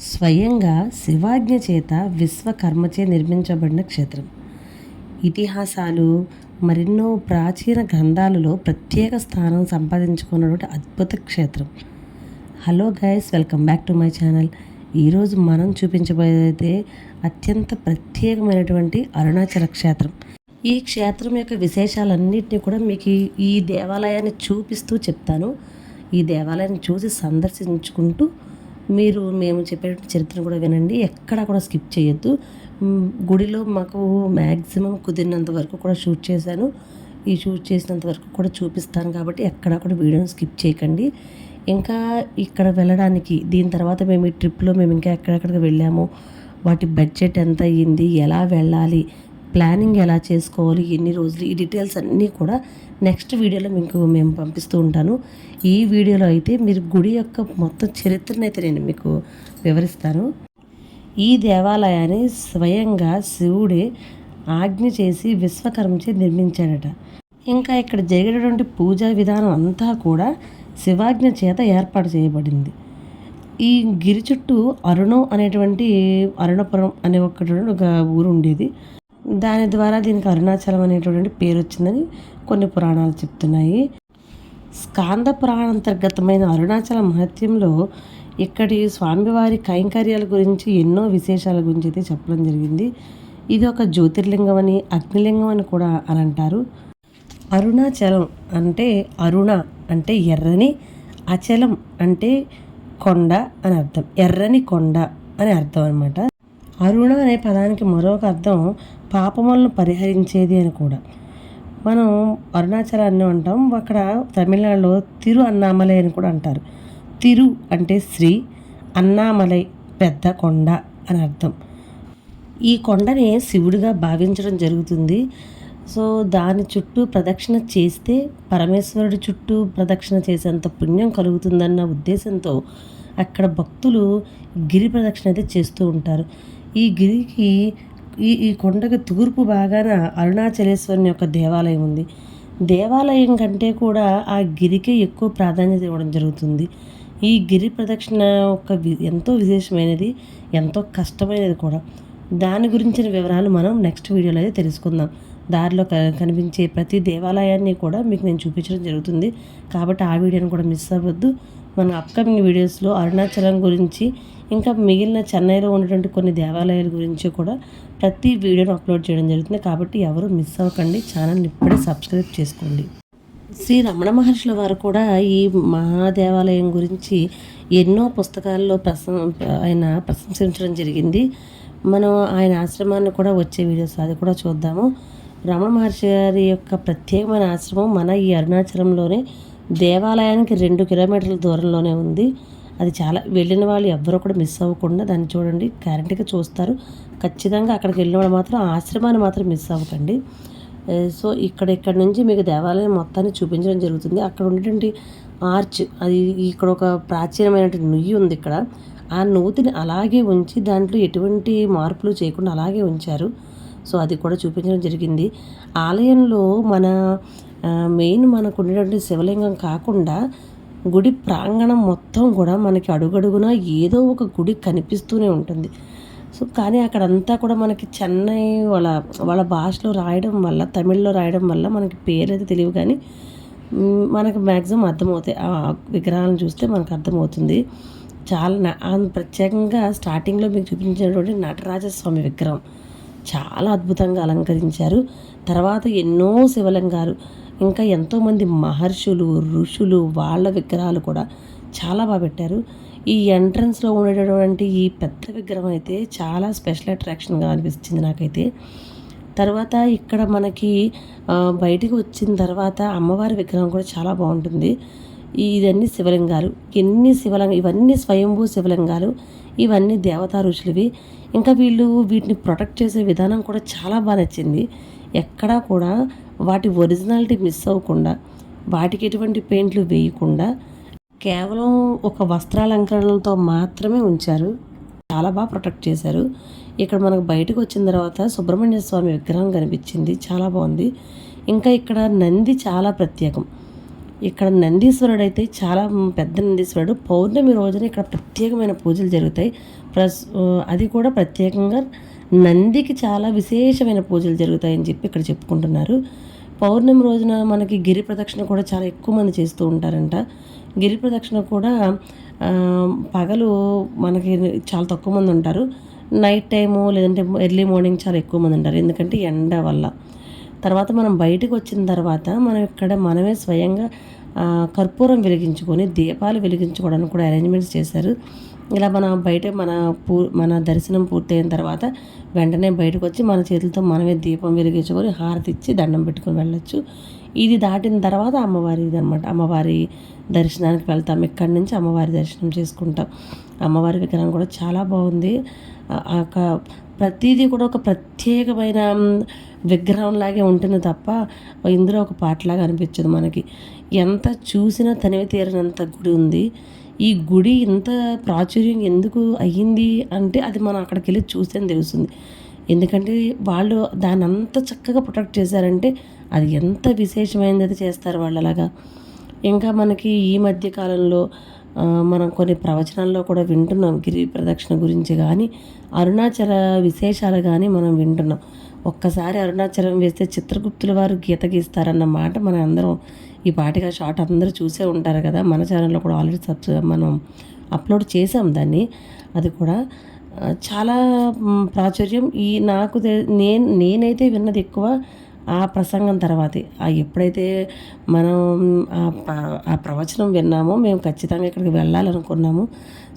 స్వయంగా శివాజ్ఞ చేత విశ్వకర్మచే నిర్మించబడిన క్షేత్రం. ఇతిహాసాలు మరెన్నో ప్రాచీన గ్రంథాలలో ప్రత్యేక స్థానం సంపాదించుకున్నటువంటి అద్భుత క్షేత్రం. Hello guys welcome back to my channel. ఈరోజు మనం చూపించబోయేదైతే అత్యంత ప్రత్యేకమైనటువంటి అరుణాచల క్షేత్రం. ఈ క్షేత్రం యొక్క విశేషాలన్నింటినీ కూడా మీకు ఈ- ఈ దేవాలయాన్ని చూపిస్తూ చెప్తాను. ఈ దేవాలయాన్ని చూసి సందర్శించుకుంటూ మీరు మేము చెప్పే చరిత్ర కూడా వినండి. ఎక్కడా కూడా స్కిప్ చేయొద్దు. గుడిలో మాకు మ్యాక్సిమం కుదిరినంత వరకు కూడా షూట్ చేశాను. ఈ షూట్ చేసినంత వరకు కూడా చూపిస్తాను కాబట్టి ఎక్కడా కూడా వీడియోని స్కిప్ చేయకండి. ఇంకా ఇక్కడ వెళ్ళడానికి దీని తర్వాత మేము ఈ ట్రిప్లో మేము ఇంకా ఎక్కడెక్కడికి వెళ్ళాము వాటి బడ్జెట్ ఎంత అయ్యింది ఎలా వెళ్ళాలి ప్లానింగ్ ఎలా చేసుకోవాలి ఎన్ని రోజులు ఈ డీటెయిల్స్ అన్నీ కూడా నెక్స్ట్ వీడియోలో మీకు మేము పంపిస్తూ ఉంటాను. ఈ వీడియోలో అయితే మీరు గుడి యొక్క మొత్తం చరిత్రను అయితే నేను మీకు వివరిస్తాను. ఈ దేవాలయాన్ని స్వయంగా శివుడే ఆజ్ఞ చేసి విశ్వకర్మచే నిర్మించాడట. ఇంకా ఇక్కడ జరిగేటటువంటి పూజా విధానం అంతా కూడా శివాజ్ఞ చేత ఏర్పాటు చేయబడింది. ఈ గిరి చుట్టూ అరుణం అనేటువంటి అరుణపురం అనే ఒక ఒక ఊరు ఉండేది. దాని ద్వారా దీనికి అరుణాచలం అనేటువంటి పేరు వచ్చిందని కొన్ని పురాణాలు చెప్తున్నాయి. స్కాంద పురాణాంతర్గతమైన అరుణాచల మహత్యంలో ఇక్కడి స్వామివారి కైంకర్యాల గురించి ఎన్నో విశేషాల గురించి అయితే చెప్పడం జరిగింది. ఇది ఒక జ్యోతిర్లింగం అని అగ్నిలింగం అని కూడా అని అంటారు. అరుణాచలం అంటే అరుణ అంటే ఎర్రని అచలం అంటే కొండ అని అర్థం. ఎర్రని కొండ అని అర్థం అనమాట అరుణ అనే పదానికి మరొక అర్థం పాపములను పరిహరించేది అని కూడా. మనం అరుణాచలాన్ని అంటాం అక్కడ తమిళనాడులో తిరు అన్నామలై అని కూడా అంటారు. తిరు అంటే శ్రీ అన్నామలై పెద్ద కొండ అని అర్థం. ఈ కొండని శివుడిగా భావించడం జరుగుతుంది. సో దాని చుట్టూ ప్రదక్షిణ చేస్తే పరమేశ్వరుడి చుట్టూ ప్రదక్షిణ చేసేంత పుణ్యం కలుగుతుందన్న ఉద్దేశంతో అక్కడ భక్తులు గిరి ప్రదక్షిణ అయితే చేస్తూ ఉంటారు. ఈ గిరికి ఈ ఈ కొండకి తూర్పు భాగాన అరుణాచలేశ్వరుని యొక్క దేవాలయం ఉంది. దేవాలయం కంటే కూడా ఆ గిరికే ఎక్కువ ప్రాధాన్యత ఇవ్వడం జరుగుతుంది. ఈ గిరి ప్రదక్షిణ ఒక ఎంతో విశేషమైనది ఎంతో కష్టమైనది కూడా. దాని గురించిన వివరాలు మనం నెక్స్ట్ వీడియోలో అయితే తెలుసుకుందాం. దారిలో క- కనిపించే ప్రతి దేవాలయాన్ని కూడా మీకు నేను చూపించడం జరుగుతుంది. కాబట్టి ఆ వీడియోని కూడా మిస్ అవ్వద్దు. మన అప్కమింగ్ వీడియోస్లో అరుణాచలం గురించి ఇంకా మిగిలిన చెన్నైలో ఉన్నటువంటి కొన్ని దేవాలయాల గురించి కూడా ప్రతి వీడియోను అప్లోడ్ చేయడం జరుగుతుంది. కాబట్టి ఎవరు మిస్ అవ్వకండి. ఛానల్ని ఇప్పుడే సబ్స్క్రైబ్ చేసుకోండి. శ్రీ రమణ మహర్షుల వారు కూడా ఈ మహాదేవాలయం గురించి ఎన్నో పుస్తకాల్లో ప్రశం ఆయన ప్రశంసించడం జరిగింది. మనం ఆయన ఆశ్రమాన్ని కూడా వచ్చే వీడియోస్ అది కూడా చూద్దాము. రమణ మహర్షి గారి యొక్క ప్రత్యేకమైన ఆశ్రమం మన ఈ అరుణాచలంలోనే దేవాలయానికి రెండు కిలోమీటర్ల దూరంలోనే ఉంది. అది చాలా వెళ్ళిన వాళ్ళు ఎవ్వరూ కూడా మిస్ అవ్వకుండా దాన్ని చూడండి గ్యారంటీగా చూస్తారు. ఖచ్చితంగా అక్కడికి వెళ్ళిన వాళ్ళు మాత్రం ఆశ్రమాన్ని మాత్రం మిస్ అవ్వకండి. సో ఇక్కడ ఇక్కడ నుంచి మీకు దేవాలయం మొత్తాన్ని చూపించడం జరుగుతుంది. అక్కడ ఉండేటువంటి ఆర్చ్ అది ఇక్కడ ఒక ప్రాచీనమైనటువంటి నుయ్యి ఉంది ఇక్కడ. ఆ నూతిని అలాగే ఉంచి దాంట్లో ఎటువంటి మార్పులు చేయకుండా అలాగే ఉంచారు. సో అది కూడా చూపించడం జరిగింది. ఆలయంలో మన మెయిన్ మనకు ఉండేటువంటి శివలింగం కాకుండా గుడి ప్రాంగణం మొత్తం కూడా మనకి అడుగడుగున ఏదో ఒక గుడి కనిపిస్తూనే ఉంటుంది. సో కానీ అక్కడంతా కూడా మనకి చెన్నై వాళ్ళ వాళ్ళ భాషలో రాయడం వల్ల తమిళ్ళో రాయడం వల్ల మనకి పేరు అయితే తెలియదు కానీ మనకు మ్యాక్సిమం అర్థమవుతాయి. ఆ విగ్రహాలను చూస్తే మనకు అర్థమవుతుంది. చాలా ప్రత్యేకంగా స్టార్టింగ్లో మీకు చూపించినటువంటి నటరాజస్వామి విగ్రహం చాలా అద్భుతంగా అలంకరించారు. తర్వాత ఎన్నో శివలింగాలు. ఇంకా ఎంతోమంది మహర్షులు ఋషులు వాళ్ళ విగ్రహాలు కూడా చాలా బాగా పెట్టారు. ఈ ఎంట్రన్స్లో ఉండేటటువంటి ఈ పెద్ద విగ్రహం అయితే చాలా స్పెషల్ అట్రాక్షన్గా అనిపించింది నాకైతే. తర్వాత ఇక్కడ మనకి బయటికి వచ్చిన తర్వాత అమ్మవారి విగ్రహం కూడా చాలా బాగుంటుంది. ఈ- ఇదన్నీ శివలింగాలు. ఎన్ని శివలింగ ఇవన్నీ స్వయంభూ శివలింగాలు. ఇవన్నీ దేవతా ఋషులవి. ఇంకా వీళ్ళు వీటిని ప్రొటెక్ట్ చేసే విధానం కూడా చాలా బాగా నచ్చింది. ఎక్కడా కూడా వాటి ఒరిజినాలిటీ మిస్ అవ్వకుండా వాటికి ఎటువంటి పెయింట్లు వేయకుండా కేవలం ఒక వస్త్రాలంకరణలతో మాత్రమే ఉంచారు. చాలా బాగా ప్రొటెక్ట్ చేశారు. ఇక్కడ మనకు బయటకు వచ్చిన తర్వాత సుబ్రహ్మణ్య స్వామి విగ్రహం కనిపించింది. చాలా బాగుంది. ఇంకా ఇక్కడ నంది చాలా ప్రత్యేకం. ఇక్కడ నందీశ్వరుడు అయితే చాలా పెద్ద నందీశ్వరుడు. పౌర్ణమి రోజున ఇక్కడ ప్రత్యేకమైన పూజలు జరుగుతాయి. ప్లస్ అది కూడా ప్రత్యేకంగా నందికి చాలా విశేషమైన పూజలు జరుగుతాయని చెప్పి ఇక్కడ చెప్పుకుంటున్నారు. పౌర్ణమి రోజున మనకి గిరి ప్రదక్షిణ కూడా చాలా ఎక్కువ మంది చేస్తూ ఉంటారంట. గిరి ప్రదక్షిణ కూడా పగలు మనకి చాలా తక్కువ మంది ఉంటారు. నైట్ టైము లేదంటే ఎర్లీ మార్నింగ్ చాలా ఎక్కువ మంది ఉంటారు. ఎందుకంటే ఎండ వల్ల. తర్వాత మనం బయటకు వచ్చిన తర్వాత మనం ఇక్కడ మనమే స్వయంగా కర్పూరం వెలిగించుకొని దీపాలు వెలిగించుకోవడానికి కూడా అరేంజ్మెంట్స్ చేశారు. ఇలా మన బయట మన పూ మన దర్శనం పూర్తయిన తర్వాత వెంటనే బయటకు వచ్చి మన చేతులతో మనమే దీపం వెలిగించుకొని హారతి ఇచ్చి దండం పెట్టుకొని వెళ్ళొచ్చు. ఇది దాటిన తర్వాత అమ్మవారి అనమాట అమ్మవారి దర్శనానికి వెళ్తాం. ఇక్కడి నుంచి అమ్మవారి దర్శనం చేసుకుంటాం. అమ్మవారి విగ్రహం కూడా చాలా బాగుంది. ఆ- యొక్క ప్రతిదీ కూడా ఒక ప్రత్యేకమైన విగ్రహంలాగే ఉంటుంది తప్ప ఇందులో ఒక పాటలాగా అనిపించదు మనకి. ఎంత చూసినా తనివి తీరనంత గుడి ఉంది. ఈ గుడి ఇంత ప్రాచుర్యం ఎందుకు అయ్యింది అంటే అది మనం అక్కడికి వెళ్ళి చూస్తే తెలుస్తుంది. ఎందుకంటే వాళ్ళు దాన్ని అంత చక్కగా ప్రొటెక్ట్ చేశారంటే అది ఎంత విశేషమైనది అది చేస్తారు వాళ్ళు అలాగా ఇంకా మనకి ఈ మధ్య కాలంలో మనం కొన్ని ప్రవచనాల్లో కూడా వింటున్నాం గిరి ప్రదక్షిణ గురించి కానీ అరుణాచల విశేషాలు కానీ మనం వింటున్నాం. ఒక్కసారి అరుణాచలం వేస్తే చిత్రగుప్తుల వారు గీత గీస్తారన్న మాట మన అందరం ఈ పాటిగా షార్ట్ అందరూ చూసే ఉంటారు కదా. మన ఛానల్లో కూడా ఆల్రెడీ సబ్స్ మనం అప్లోడ్ చేసాం దాన్ని. అది కూడా చాలా ప్రాచుర్యం. ఈ నాకు నేను నేనైతే విన్నది ఎక్కువ ఆ ప్రసంగం తర్వాతే. ఆ ఎప్పుడైతే మనం ఆ ఆ ప్రవచనం విన్నామో మేము ఖచ్చితంగా ఇక్కడికి వెళ్ళాలనుకున్నాము.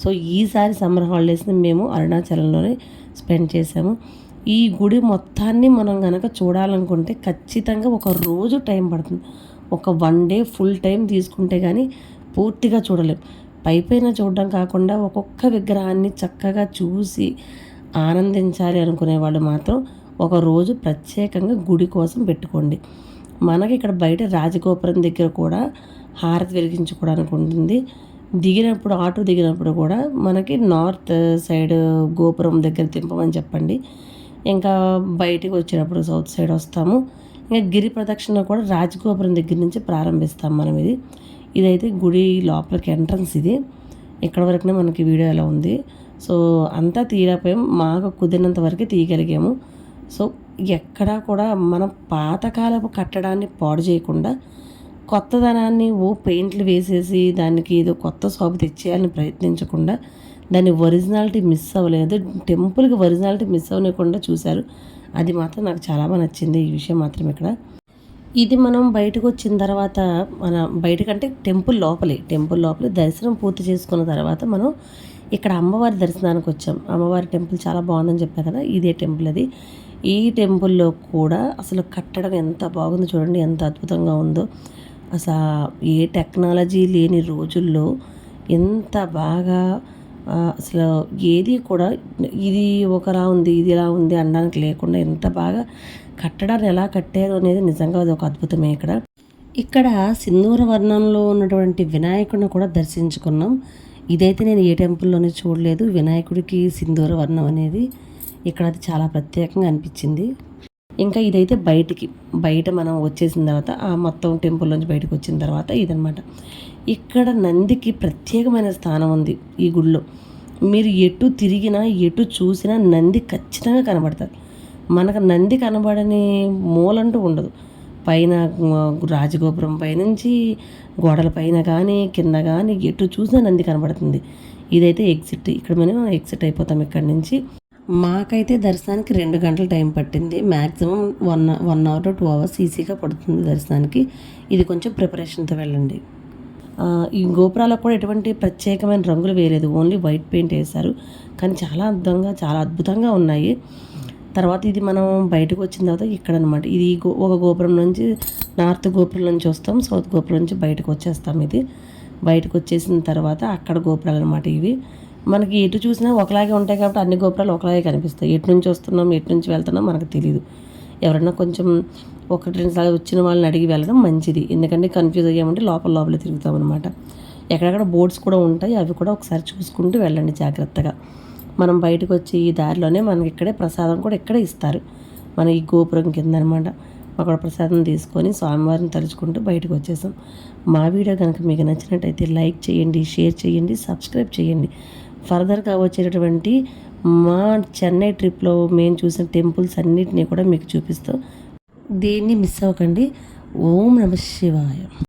సో ఈసారి సమ్మర్ హాలిడేస్ని మేము అరుణాచలంలోనే స్పెండ్ చేసాము ఈ గుడి మొత్తాన్ని మనం కనుక చూడాలనుకుంటే ఖచ్చితంగా ఒక రోజు టైం పడుతుంది. ఒక వన్ డే ఫుల్ టైం తీసుకుంటే కానీ పూర్తిగా చూడలేం. పైపైన చూడడం కాకుండా ఒక్కొక్క విగ్రహాన్ని చక్కగా చూసి ఆనందించాలి అనుకునే వాళ్ళు మాత్రం ఒక రోజు ప్రత్యేకంగా గుడి కోసం పెట్టుకోండి. మనకి ఇక్కడ బయట రాజగోపురం దగ్గర కూడా హారతి వెలిగించుకోవడానికి ఉంటుంది. దిగినప్పుడు ఆటో దిగినప్పుడు కూడా మనకి నార్త్ సైడ్ గోపురం దగ్గర దింపమని చెప్పండి. ఇంకా బయటికి వచ్చినప్పుడు సౌత్ సైడ్ వస్తాము. ఇంకా గిరి ప్రదక్షిణ కూడా రాజగోపురం దగ్గర నుంచి ప్రారంభిస్తాం మనం ఇది. ఇదైతే గుడి లోపలికి ఎంట్రన్స్ ఇది. ఇక్కడ వరకునే మనకి వీడియో ఎలా ఉంది. సో అంతా తీయలేకపోయాం మాకు కుదిరినంత వరకు తీయగలిగాము. సో ఎక్కడా కూడా మన పాతకాలపు కట్టడాన్ని పాడు చేయకుండా కొత్తదనాన్ని ఓ పెయింట్లు వేసేసి దానికి ఏదో కొత్త శోభ తెచ్చేయాలని ప్రయత్నించకుండా దాని ఒరిజినాలిటీ మిస్ అవ్వలేదు. టెంపుల్కి ఒరిజినాలిటీ మిస్ అవ్వకుండా చూశారు. అది మాత్రం నాకు చాలా బాగా నచ్చింది. ఈ విషయం మాత్రం ఇక్కడ. ఇది మనం బయటకు వచ్చిన తర్వాత మన బయటకంటే టెంపుల్ లోపలే. టెంపుల్ లోపలే దర్శనం పూర్తి చేసుకున్న తర్వాత మనం ఇక్కడ అమ్మవారి దర్శనానికి వచ్చాం. అమ్మవారి టెంపుల్ చాలా బాగుందని చెప్పా కదా? ఇదే టెంపుల్ అది. ఈ టెంపుల్లో కూడా అసలు కట్టడం ఎంత బాగుందో చూడండి. ఎంత అద్భుతంగా ఉందో. అసలు ఏ టెక్నాలజీ లేని రోజుల్లో ఎంత బాగా అసలు ఏది కూడా ఇది ఒకలా ఉంది ఇది ఇలా ఉంది అనడానికి లేకుండా ఎంత బాగా కట్టడాన్ని ఎలా కట్టారు అనేది నిజంగా అది ఒక అద్భుతమే ఇక్కడ. ఇక్కడ సింధూర వర్ణంలో ఉన్నటువంటి వినాయకుడిని కూడా దర్శించుకున్నాం. ఇదైతే నేను ఏ టెంపుల్లోనే చూడలేదు. వినాయకుడికి సింధూర వర్ణం అనేది ఇక్కడ అది చాలా ప్రత్యేకంగా అనిపించింది. ఇంకా ఇదైతే బయటికి బయట మనం వచ్చేసిన తర్వాత ఆ మొత్తం టెంపుల్ నుంచి బయటకు వచ్చిన తర్వాత ఇదనమాట ఇక్కడ నందికి ప్రత్యేకమైన స్థానం ఉంది ఈ గుడిలో. మీరు ఎటు తిరిగినా ఎటు చూసినా నంది ఖచ్చితంగా కనబడతారు మనకు నంది కనబడని మూలంటూ ఉండదు. పైన రాజగోపురం పైనుంచి గోడల పైన కానీ కింద కానీ ఎటు చూసినా నంది కనబడుతుంది. ఇదైతే ఎగ్జిట్. ఇక్కడ మనం ఎగ్జిట్ అయిపోతాం ఇక్కడ నుంచి. మాకైతే దర్శనానికి రెండు గంటల టైం పట్టింది. Maximum one one hour two hours ఈజీగా పడుతుంది దర్శనానికి. ఇది కొంచెం ప్రిపరేషన్తో వెళ్ళండి. ఈ గోపురాలకు కూడా ఎటువంటి ప్రత్యేకమైన రంగులు వేయలేదు. ఓన్లీ వైట్ పెయింట్ వేశారు. కానీ చాలా అద్భుతంగా చాలా అద్భుతంగా ఉన్నాయి. తర్వాత ఇది మనం బయటకు వచ్చిన తర్వాత ఇక్కడ అనమాట ఇది గో- ఒక గోపురం నుంచి నార్త్ గోపురం నుంచి వస్తాం. సౌత్ గోపురం నుంచి బయటకు వచ్చేస్తాం ఇది. బయటకు వచ్చేసిన తర్వాత అక్కడ గోపురాలు అనమాట ఇవి. మనకి ఎటు చూసినా ఒకలాగే ఉంటాయి కాబట్టి అన్ని గోపురాలు ఒకలాగే కనిపిస్తాయి. ఎటు నుంచి వస్తున్నాం ఎటు నుంచి వెళ్తున్నాం మనకు తెలియదు ఎవరైనా కొంచెం ఒకటి రెండు సార్లు వచ్చిన వాళ్ళని అడిగి వెళ్ళడం మంచిది. ఎందుకంటే కన్ఫ్యూజ్ అయ్యామంటే లోపల లోపల తిరుగుతాం అనమాట ఎక్కడెక్కడ బోర్డ్స్ కూడా ఉంటాయి అవి కూడా ఒకసారి చూసుకుంటూ వెళ్ళండి జాగ్రత్తగా. మనం బయటకు వచ్చి ఈ దారిలోనే మనకి ఇక్కడే ప్రసాదం కూడా ఇక్కడే ఇస్తారు. మన ఈ గోపురం కింద అనమాట అక్కడ ప్రసాదం తీసుకొని స్వామివారిని తలుచుకుంటూ బయటకు వచ్చేసాం మా వీడియో కనుక మీకు నచ్చినట్టయితే లైక్ చేయండి షేర్ చేయండి సబ్స్క్రైబ్ చేయండి. ఫర్దర్గా వచ్చేటటువంటి మా చెన్నై ట్రిప్లో మేము చూసిన టెంపుల్స్ అన్నిటినీ కూడా మీకు చూపిస్తూ దేన్ని మిస్ అవ్వకండి. ఓం నమ శివాయ.